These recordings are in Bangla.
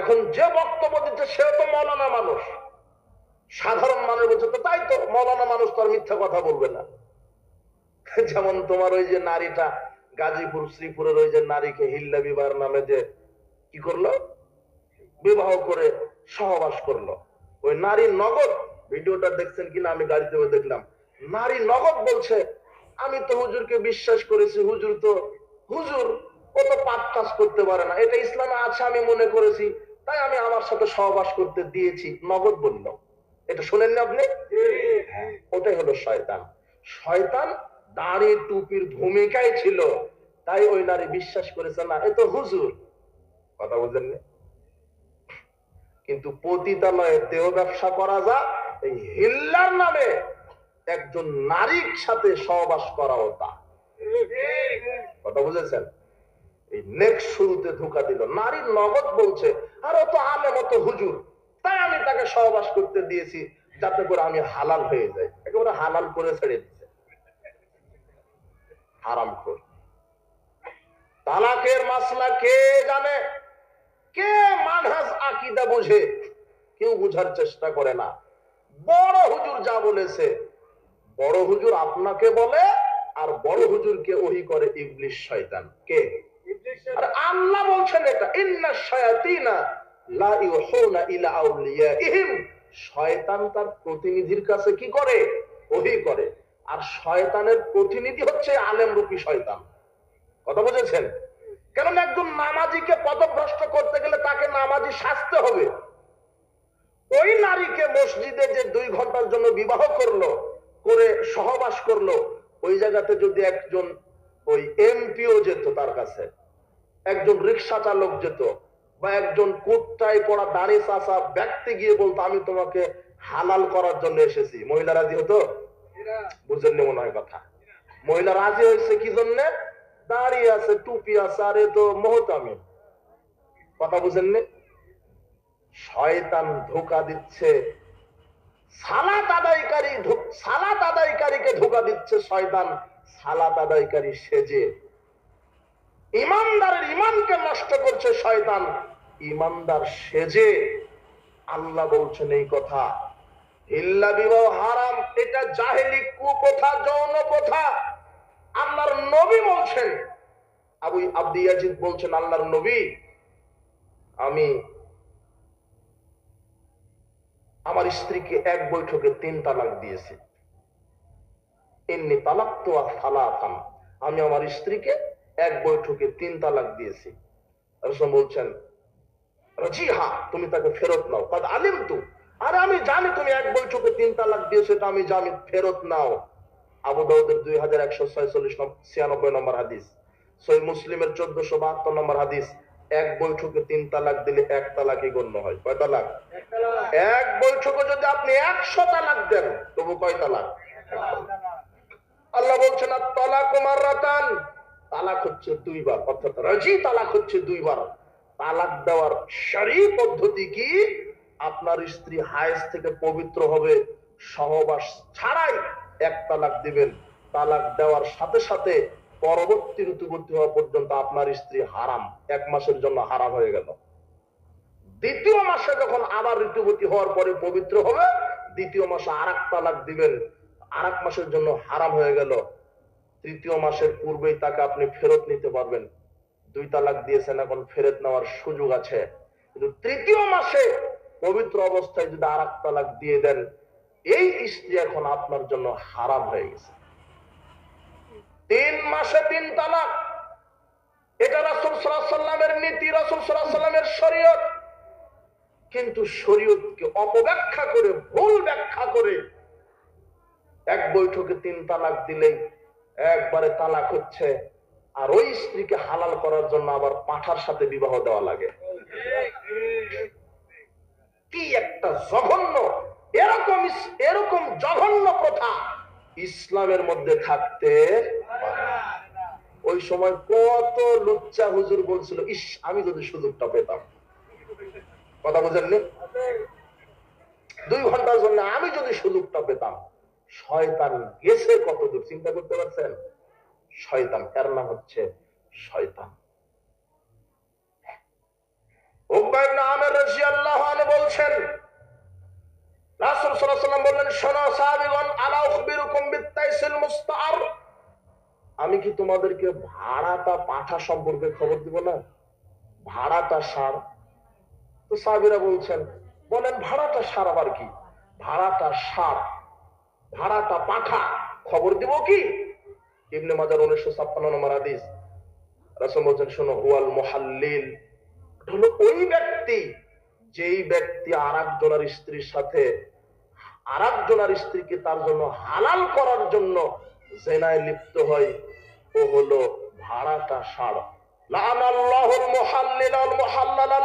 এখন যে বক্তব্য দিচ্ছে সে তো মৌলানা মানুষ। সাধারণ মানুষ বলছে তো তাই তো মৌলানা মানুষ তো আর মিথ্যা কথা বলবে না। যেমন তোমার ওই যে নারীটা গাজীপুর, শ্রীপুরের ওই যে নারীকে হিল্লা বিবাহের নামে যে কি করল? বিবাহ করে সহবাস করল। ওই নারী নগদ, ভিডিওটা দেখছেন কিনা আমি গাড়িতে দেখলাম। নারী নগদ বলছে, আমি তো হুজুরকে বিশ্বাস করেছি, হুজুর তো, হুজুর ও তো পাপ কাজ করতে পারে না। এটা ইসলামে আছে আমি মনে করেছি। তাই আমি আমার সাথে সহবাস করতে দিয়েছি নগদ বলল। এটা শোনেননি আপনি? হ্যাঁ, ওটাই হলো শয়তান। শয়তান দাড়ি টুপির ভূমিকায় ছিল তাই ওই নারী বিশ্বাস করেছে না এ তো হুজুর। কথা বুঝলেন না? কিন্তু পতিতালয়ে দেহ ব্যবসা করা যা এই হিল্লার নামে একজন নারীর সাথে সহবাস করা হতা কথা বুঝেছেন? এই নেক্সট শুরুতে ধোকা দিল। নারী নগদ বলছে, আর ও তো আলে মতো হুজুর। তাই আমি তাকে সহবাস করতে দিয়েছি, যাতে করে আমি হালাল হয়ে যাই। একেবারে হালাল করে ছেড়ে দিচ্ছে হারাম কর। তালাকের মাসলা কে জানে? কে মানহাজ আকিদা বুঝে? কেউ বুঝার চেষ্টা করে না। বড় হুজুর যা বলেছে, বড় হুজুর আপনাকে বলে, আর বড় হুজুরকে ওহি করে ইবলিশ শয়তান। কে? আর আল্লাহ বলছেন এটা, ইন্না শায়াতিনা লা ইউহুনা ইলা আউলিয়াইহিম। শয়তান তার প্রতিনিধির কাছে কি করে? ওহি করে। আর শয়তানের প্রতিনিধি হচ্ছে আলেম রূপী শয়তান। কথা বুঝেছেন? কারণ একজন নামাজিকে পদভ্রষ্ট করতে গেলে তাকে নামাজি সাজতে হবে। ওই নারীকে মসজিদে যে দুই ঘণ্টার জন্য বিবাহ করল, করে সহবাস করল, ওই জায়গাতে যদি একজন ওই এমপিও যেত তার কাছে একজন রিক্সা চালক যেত বা একজন কুটটাই পড়া দাঁড়িয়ে চাষা ব্যক্তি গিয়ে বলতো, আমি তোমাকে হালাল করার জন্য এসেছি। মহিলা রাজি হতো? বুঝেননি মনে হয় কথা। মহিলা রাজি হয়েছে কি জন্য? দাঁড়িয়ে আছে, টুপি আছে, আরে তো মহত মহতামি। কথা বুঝেননি? শয়তান ধোকা দিচ্ছে, সালাত আদায়কারী সালাত আদায়কারীকে ধোকা দিচ্ছে শয়তান, সালাত আদায়কারী সেজে। নষ্ট করছে শয়তান। ইমানদার সেজে আল্লাহ বলছেন এই কথা। হিল্লা বিবাহ হারাম, এটা জাহেলি যৌন আল্লাহর নবী বলছেন। আবু বলছেন, আল্লাহর নবী, আমি আমার স্ত্রীকে এক বৈঠকে তিন তালাক দিয়েছি। এমনি তালাক তো ফালাফান আমি আমার স্ত্রীকে এক বৈঠকে তিন তালাক দিয়েছি। রসম বলছেন জি হা তুমি তাকে ফেরত নাও। কাদ আলিম তু আরে আমি জানি তুমি এক বৈঠকে তিন তালাক দিয়েছ এটা আমি জানি ফেরত নাও। আবু দাউদের দুই হাজার একশো ছয়চল্লিশ ছিয়ানব্বই নম্বর হাদিস। সই মুসলিমের চোদ্দশো বাহাত্তর নম্বর হাদিস এক বৈঠকে তিন তালাক দিলে এক তালাকই গণ্য হয়। কয় তালাক? এক বৈঠকে যদি আপনি একশো তালাক দেন তবু কয় তালাক? আল্লাহ বলছেন আর তালাক মার রাতান তালাক হচ্ছে দুইবার, অর্থাৎ রাজি তালাক হচ্ছে দুইবার। তালাক দেওয়ার সারি পদ্ধতি কি? আপনার স্ত্রী হায়েস থেকে পবিত্র হবে, সহবাস ছাড়াই এক তালাক দিবেন। তালাক দেওয়ার সাথে সাথে পরবর্তী ঋতুবর্তী হওয়া পর্যন্ত আপনার স্ত্রী হারাম। এক মাসের জন্য হারাম হয়ে গেল। দ্বিতীয় মাসে যখন আবার ঋতুবতী হওয়ার পরে পবিত্র হবে, দ্বিতীয় মাসে আর এক তালাক দিবেন। আর এক মাসের জন্য হারাম হয়ে গেল। তৃতীয় মাসের পূর্বেই তাকে আপনি ফেরত নিতে পারবেন। দুই তালাক দিয়েছেন, এখন ফেরত নেওয়ার সুযোগ আছে। কিন্তু তৃতীয় মাসে পবিত্র অবস্থায় যদি আর তালাক দিয়ে দেন, এই স্ত্রী এখন আপনার জন্য হারাম হয়ে গেছে। তিন মাসে তিন তালাক। এটা রাসুল সাল্লামের নীতি, রাসুল সাল্লামের শরীয়ত। কিন্তু শরীয়তকে অপব্যাখ্যা করে, ভুল ব্যাখ্যা করে এক বৈঠকে তিন তালাক দিলেই একবারে তালাক হচ্ছে। আর ওই স্ত্রীকে হালাল করার জন্য আবার পাঠার সাথে বিবাহ দেওয়া লাগে। কি একটা জঘন্য, এরকম এরকম জঘন্য প্রথা ইসলামের মধ্যে থাকতে ওই সময় কত লুচ্চা হুজুর বলছিল, ইস, আমি যদি সুযোগটা পেতাম। কথা বুঝেননি? দুই ঘণ্টার জন্য আমি যদি সুযোগটা পেতাম। শয়তান গেছে কত দূর চিন্তা করতে পারছেন? শয়তান, এর নাম হচ্ছে শয়তান। আমি কি তোমাদেরকে ভাড়াটা পাঠা সম্পর্কে খবর দিব না? ভাড়াটা সার। তো সাহাবীরা বলছেন, বলেন ভাড়াটা সার আবার কি? ভাড়াটা সার। ভাড়াটা পাঠা খবর দিব কি? ইবনে মাজার উনিশশো ছাপ্পান্ন নম্বর রাসূল বলছেন, শোনো, হুয়াল হলো ওই ব্যক্তি, যেই ব্যক্তি আর স্ত্রীর সাথে আর স্ত্রীকে তার জন্য হালাল করার জন্য জেনায় লিপ্ত হয়, ও হলো ভাড়াটা মুহাল্লালা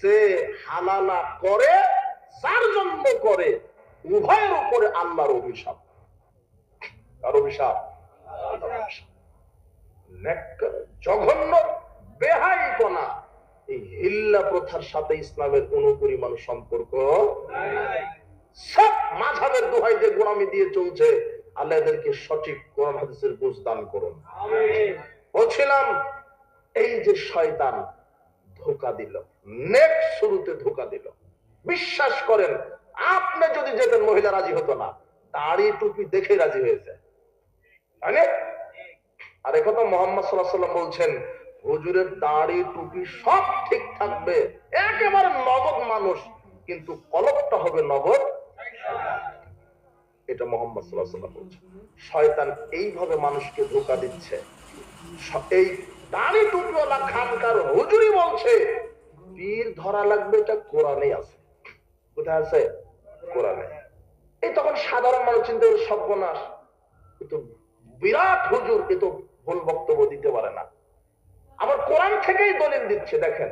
যে হালালা করে যার জন্য করে। উভয়ের উপরে আল্লাহর অভিশাপ। কার অভিশাপ? আল্লাহর অভিশাপ। নেককার, এই হিল্লা প্রথার সাথে ইসলামের কোন পরিমাণ সম্পর্ক সব মাঝাবের দোহাই যে গোলামি দিয়ে চলছে। আল্লাহ এদেরকে সঠিক কোরআন হাদিসের বুঝ দান করুন। বলছিলাম এই যে শয়তান ধোকা দিল নেক শুরুতে ধোকা দিল। বিশ্বাস করেন আপনি যদি যেতেন মহিলা রাজি হতো না দাড়ি টুপি দেখে রাজি হয়েছে? আর একথা মোহাম্মদ সাল্লাহ সাল্লাম বলছেন, হুজুরের দাড়ি, টুপি সব ঠিক থাকবে, একেবারে নগদ মানুষ, কিন্তু কলকটা হবে নগদ এটা মোহাম্মদ সাল্লাহ বলছেন। শয়তান এইভাবে মানুষকে ধোকা দিচ্ছে। এই দাড়ি, টুপিওয়ালা খানকার হুজুরি বলছে, পীর ধরা লাগবে এটা কোরআনে আছে। কোথায় আছে? কোরআনে। এই তখন সাধারণ মানুষ চিন্তা করে সর্বনাশ। এ তো বিরাট হুজুর, এ তো ভুল বক্তব্য দিতে পারে না। আবার কোরআন থেকেই দলিল দিচ্ছে, দেখেন।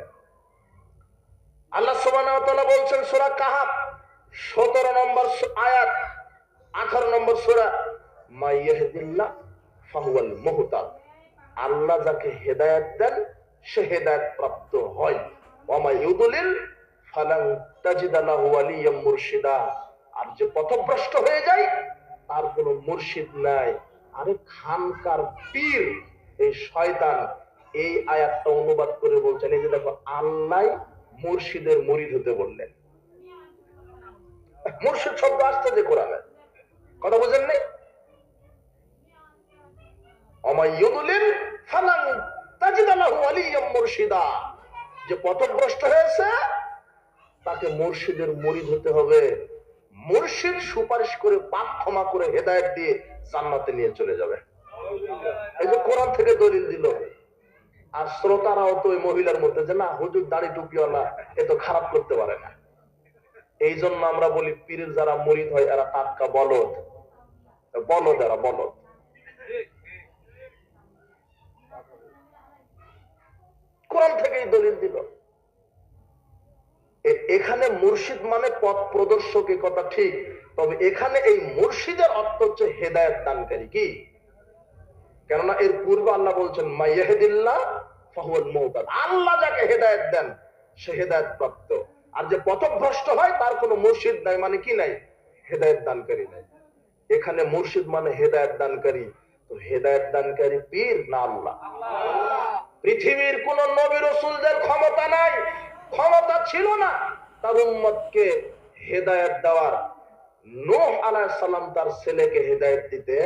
আল্লাহ তাআলা বলছেন, সূরা কাহাফ 17 নম্বর আয়াত 18 নম্বর সূরা মাইয়াহদিল্লাহ ফাহুয়াল মুহতাদ। আল্লাহ যাকে হেদায়েত দেন, সে হেদায়েত প্রাপ্ত হয়। মা ইউদলিল ফালান তাজিদা ওয়ালিয়াম মুরশিদা। আর যে পথভ্রষ্ট হয়ে যায়, তার মুর্শিদ নাই। আরে খানকার পীর, এই শয়তান, এই আয়াতটা অনুবাদ করে বলছেন, এই যে দেখো, আল্লাহ মুর্শিদের মুরিদ হতে বললেন। মুর্শিদ শব্দ আসছে যে কোরআনে। কথা বুঝেন নাই? অমাইয়ুদুলিল ওয়ালিয়াম মুরশিদা। যে পথভ্রষ্ট হয়েছে তাকে মুর্শিদের মুরিদ হতে হবে। মুর্শিদ সুপারিশ করে, পাপ ক্ষমা করে, হেদায়েত দিয়ে জান্নাতে নিয়ে চলে যাবে। এই যে কোরআন থেকে দলিল দিল। আর শ্রোতারাও তো ওই মহিলার মধ্যে যে, না, হুজুর দাড়ি টুপিওয়ালা এ তো খারাপ করতে পারে না। এই জন্য আমরা বলি, পীরের যারা মরিদ হয়, এরা টাটকা বলদ। বলদ এরা বলদ। কোরআন থেকেই দলিল দিল। এখানে মুর্শিদ মানে পথ প্রদর্শক এ কথা ঠিক তবে এখানে এই মুর্শিদের অর্থ হচ্ছে হেদায়ত দানকারী কি? কেননা এর পূর্বে আল্লাহ বলছেন মাইয়াহেদিল্লাহ ফাহুয়াল মুহতাদ আল্লাহ যাকে হেদায়েত দেন সে হেদায়েত প্রাপ্ত। আর যে পথভ্রষ্ট হয় তার কোনো মুর্শিদ নাই মানে কি নাই? হেদায়েত দানকারী নাই। এখানে মুর্শিদ মানে হেদায়েত দানকারী। তো হেদায়েত দানকারী পীর না আল্লাহ? পৃথিবীর কোন নবী রসুলদের ক্ষমতা নাই। ক্ষমতা ছিল না, তার উম্মতকে হেদায়েত দেওয়ার। নূহ আলাইহিস সালাম তার ছেলেকে হেদায়েত দিতে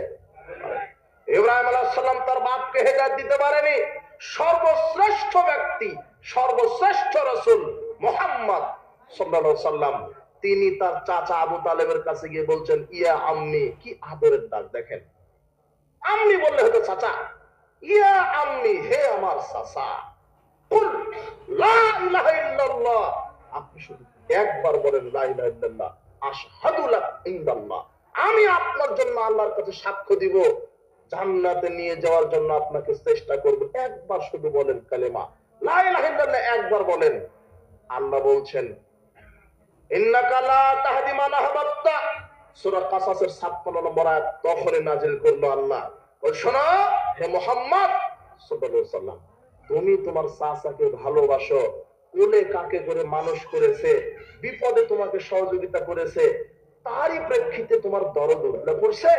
ইব্রাহিম আলাইহিস সালাম তার বাপকে হেদায়েত দিতে পারেনি। সর্বশ্রেষ্ঠ ব্যক্তি, সর্বশ্রেষ্ঠ রসুল মোহাম্মদ সাল্লাম, তিনি তার চাচা আবু তালেবের কাছে গিয়ে বলছেন, ইয়া আম্মি, কি আদরের ডাক দেখেন? আম্মি বললে হতো, চাচা, ইয়া আম্মি, হে আমার চাচা। আমি আপনার জন্য আল্লাহর কাছে সাক্ষ্য দিব, জান্নাতে নিয়ে যাওয়ার জন্য আপনাকে চেষ্টা করব। একবার শুধু বলেন কালেমা। লা একবার বলেন। আল্লাহ বলছেন সূরা কাসাসের 56 নম্বর আয়াত, তখনই নাজিল করল আল্লাহ। শোনো, হে মুহাম্মদ সাল্লাল্লাহু তুমি তোমার চাচাকে ভালোবাসো। কোলে কাকে করে মানুষ করেছে, বিপদে তোমাকে সহযোগিতা করেছে, তারই প্রেক্ষিতে তোমার দরদ উঠলে পড়ছে।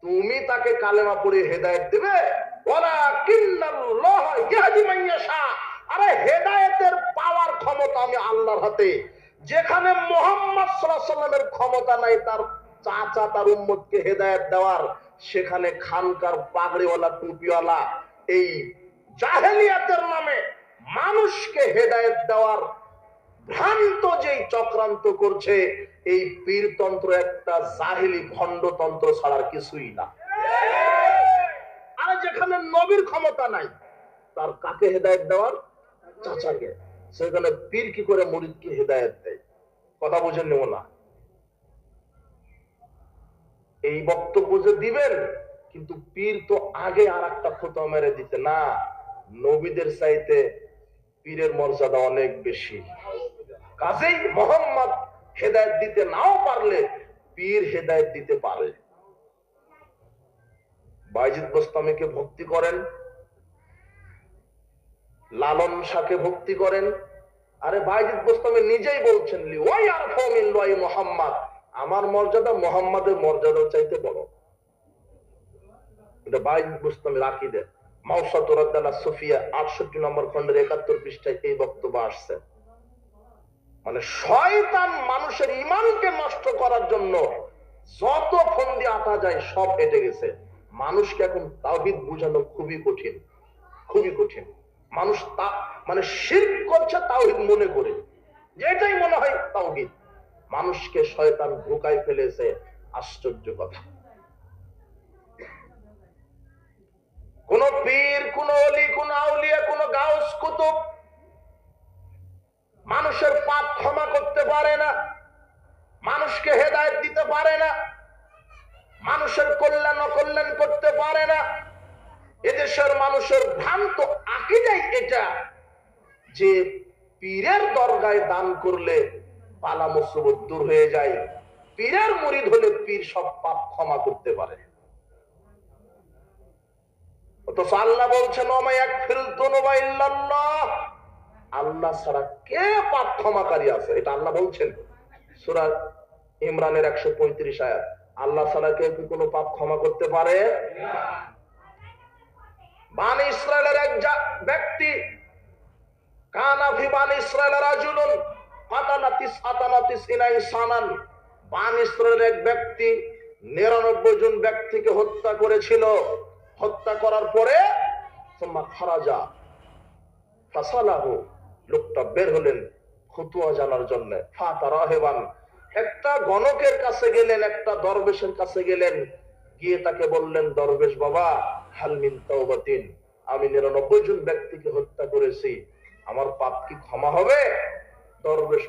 তুমি তাকে কালেমা পড়ে হেদায়েত দিবে। ওয়ালাকিন্নাল্লাহ ইয়াহদি মান ইয়াশা। আরে হেদায়েতের পাওয়ার ক্ষমতা আমি আল্লাহর হাতে। যেখানে মোহাম্মদ সাল্লামের ক্ষমতা নাই, তার চাচা, তার উম্মতকে হেদায়েত দেওয়ার, সেখানে খানকার পাগড়িওয়ালা, টুপিওয়ালা, এই জাহেলিয়াতের নামে মানুষকে হেদায়েত দেওয়ার ভ্রান্ত যেই চক্রান্ত করছে, এই পীরতন্ত্র একটা জাহিলি ভণ্ডতন্ত্র ছাড়ার কিছুই না। আর যেখানে নবীর ক্ষমতা নাই, তার কাকে হেদায়েত দেওয়ার? চাচাকে। সেখানে পীর কি করে মুরিদকে হেদায়েত দেয়? কথা বুঝে নেব না। এই বক্তব্য যে দিবেন, কিন্তু পীর তো আগে আর একটা ফটো মেরে দিতে না। নবীদের চাইতে পীরের মর্যাদা অনেক বেশি। কাজেই মোহাম্মদ হেদায়ত দিতে নাও পারলে পীর হেদায়ত দিতে পারে। বাইজিদ গোস্তামিকে ভক্তি করেন, লালন শাহকে ভক্তি করেন। আরে বাইজিদ গোস্তামি নিজেই বলছেন, ওয়াই আর ফমিল ওয়াই মোহাম্মদ। আমার মর্যাদা মোহাম্মদের মর্যাদার চাইতে বড়। এটা বাইজিদ রাখি মানে মানুষের ইমানকে নষ্ট করার জন্য যত ফন্দি যায় সব গেছে। মানুষকে এখন তাওহিদ বোঝানো খুবই কঠিন খুবই কঠিন। মানুষ তা মানে শির করছে তাওহিদ মনে করে। যেটাই মনে হয় তাওহিদ। মানুষকে শয়তান ঢুকাই ফেলেছে। আশ্চর্য কথা। কোন পীর, কোন অলি, কোন আউলিয়া, কোন গাউস কুতুব মানুষের পাপ ক্ষমা করতে পারে না, মানুষকে হেদায়ত দিতে পারে না, মানুষের কল্যাণ অকল্যাণ করতে পারে না। এদেশের মানুষের ভ্রান্ত আকিদাই এটা যে পীরের দরগায় দান করলে পালা মুসিবত দূর হয়ে যায়, পীরের মুরিদ হলে পীর সব পাপ ক্ষমা করতে পারে। অথচ আল্লাহ বলছেন আল্লাহ ছাড়া কে আছে? এটা আল্লাহ বলছেন। সুরা ইমরানের একশো পঁয়ত্রিশ আয়াত। আল্লাহ ছাড়া কেউ কি কোনো পাপ ক্ষমা করতে পারে? বান ইসরায়েলের এক ব্যক্তি কানাফি বান ইসরায়েলের রাজুলুন কাতানাতিস আতানাতিস ইনা ইনসানান বান ইসরায়েলের এক ব্যক্তি, নিরানব্বই জন ব্যক্তিকে হত্যা করেছিল। হত্যা করার পরে খারাজা ফাসালাহু, লোকটা বের হলেন খুতুয়া জানার জন্য। একটা গণকের কাছে গেলেন, একটা দরবেশের কাছে গেলেন। গিয়ে তাকে বললেন, দরবেশ বাবা হালমিন তাওবাতিন, আমি নিরানব্বই জন ব্যক্তিকে হত্যা করেছি। আমার পাপ কি ক্ষমা হবে? দরবেশ